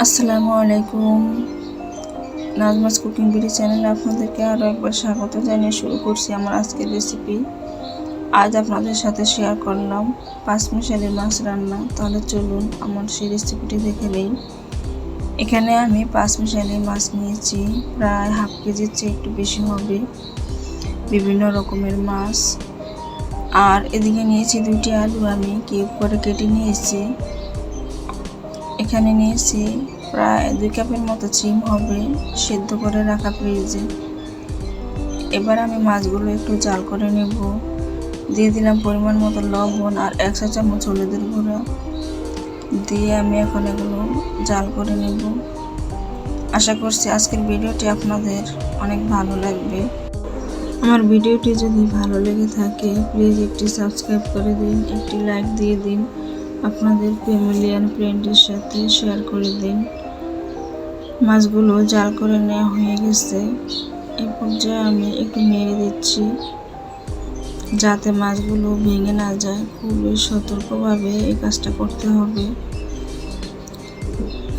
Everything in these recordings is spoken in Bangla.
আসসালামু আলাইকুম। নাজমাস কুকিং বিডি চ্যানেলে আপনাদেরকে আরও একবার স্বাগত জানিয়ে শুরু করছি আমার আজকের রেসিপি আজ আপনাদের সাথে শেয়ার করলাম পাঁচমিশালি মাছ রান্না। তাহলে চলুন আমার সেই রেসিপিটি দেখে নিই। এখানে আমি পাঁচমিশালি মাছ নিয়েছি। প্রায় হাফ কেজির চেয়ে একটু বেশি হবে। বিভিন্ন রকমের মাছ। আর এদিকে নিয়েছি দুইটি আলু। আমি কিউব করে কেটে নিয়েছি। এখানে নিয়েছি প্রায় দুই কাপের মতো চিম হবে, সেদ্ধ করে রাখা ফ্রিজে। এবার আমি মাছগুলো একটু জাল করে নেব। দিয়ে দিলাম পরিমাণ মতো লবণ আর একশো চামচ হলুদের গুঁড়ো। দিয়ে আমি এখন এগুলো জাল করে নেব। আশা করছি আজকের ভিডিওটি আপনাদের অনেক ভালো লাগবে। আমার ভিডিওটি যদি ভালো লেগে থাকে, প্লিজ একটি সাবস্ক্রাইব করে দিন, একটি লাইক দিয়ে দিন। আপনাদের ফ্যামিলি অ্যান্ড ফ্রেন্ডের সাথে শেয়ার করে দিন মাছগুলো জাল করে নেওয়া হয়ে গেছে। এ পর্যায়ে আমি একটু নেড়ে দিচ্ছি যাতে মাছগুলো ভেঙে না যায়। খুবই সতর্কভাবে এই কাজটা করতে হবে।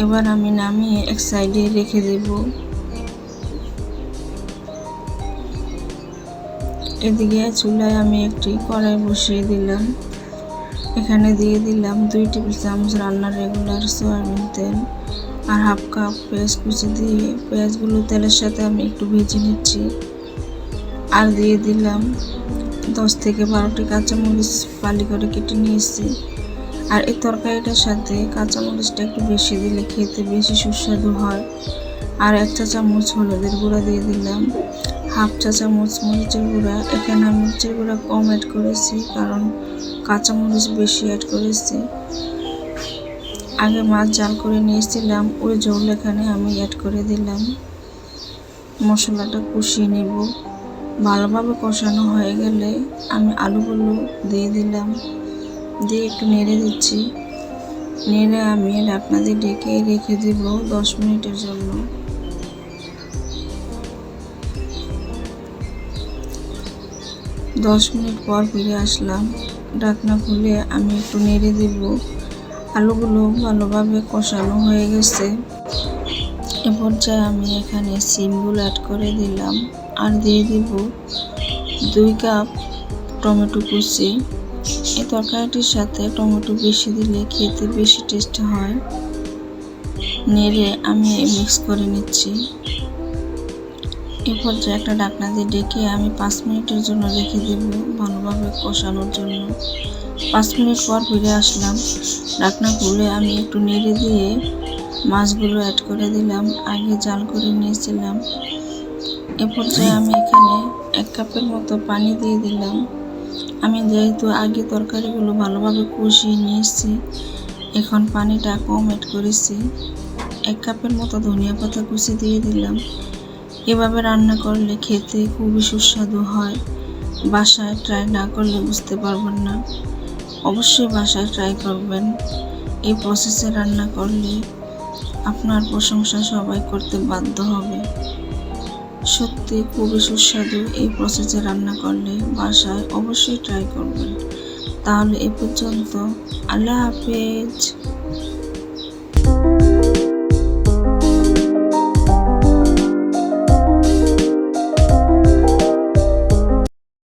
এবার আমি নামিয়ে এক সাইডে রেখে দেব। এদিকে চুলায় আমি একটি কড়াই বসিয়ে দিলাম। এখানে দিয়ে দিলাম দুই টেবিল চামচ রান্নার রেগুলার সয়াবিন তেল আর হাফ কাপ পেঁয়াজ কুচি দিয়ে পেঁয়াজগুলো তেলের সাথে আমি একটু ভেজে নিচ্ছি। আর দিয়ে দিলাম দশ থেকে বারোটি কাঁচামরিচ পালি করে কেটে নিয়েছি। আর এই তরকারিটার সাথে কাঁচামরিচটা একটু বেশি দিলে খেতে বেশি সুস্বাদু হয়। আর এক চা চামচ হলুদের গুঁড়া দিয়ে দিলাম, হাফ চা চামচ মরিচের গুঁড়া। এখানে মরিচের গুঁড়া কম অ্যাড করেছি কারণ কাঁচামরিচ বেশি অ্যাড করেছি। আগে মাছ জাল করে নিয়েছিলাম, ওই জল এখানে আমি অ্যাড করে দিলাম। মশলাটা কষিয়ে নেব। ভালোভাবে কষানো হয়ে গেলে আমি আলুগুলো দিয়ে দিলাম। দিয়ে একটু নেড়ে দিচ্ছি। নেড়ে আমি দিয়ে ডেকে রেখে দিব দশ মিনিটের জন্য। দশ মিনিট পর ফিরে আসলাম। ঢাকনা খুলে আমি একটু নেড়ে দেব। আলুগুলো ভালোভাবে কষানো হয়ে গেছে। এ পর্যায়ে আমি এখানে সিমগুলো অ্যাড করে দিলাম। আর দিয়ে দিব দুই কাপ টমেটো কুচি। এই তরকারিটির সাথে টমেটো বেশি দিলে খেতে বেশি টেস্ট হয়। নেড়ে আমি মিক্স করে নিচ্ছি। এ পর্যায়ে একটা ডাকনা দিয়ে ডেকে আমি পাঁচ মিনিটের জন্য রেখে দেব ভালোভাবে কষানোর জন্য। পাঁচ মিনিট পর ফিরে আসলাম। ডাকনা খুলে আমি একটু নেড়ে দিয়ে মাছগুলো অ্যাড করে দিলাম, আগে জাল করে নিয়েছিলাম। এ পর্যায়ে আমি এখানে এক কাপের মতো পানি দিয়ে দিলাম। আমি যেহেতু আগে তরকারিগুলো ভালোভাবে কষিয়ে নিয়েছি, এখন পানিটা কম অ্যাড করেছি। এক কাপের মতো ধনিয়া পাতা কুচি দিয়ে দিলাম। এভাবে রান্না করলে খেতে খুবই সুস্বাদু হয়। বাসায় ট্রাই না করলে বুঝতে পারবেন না। অবশ্যই বাসায় ট্রাই করবেন। এই প্রসেসে রান্না করলে আপনার প্রশংসা সবাই করতে বাধ্য হবে। সত্যি খুবই সুস্বাদু এই প্রসেসে রান্না করলে বাসায় অবশ্যই ট্রাই করবেন। তাহলে এ পর্যন্ত আল্লাহ হাফেজ।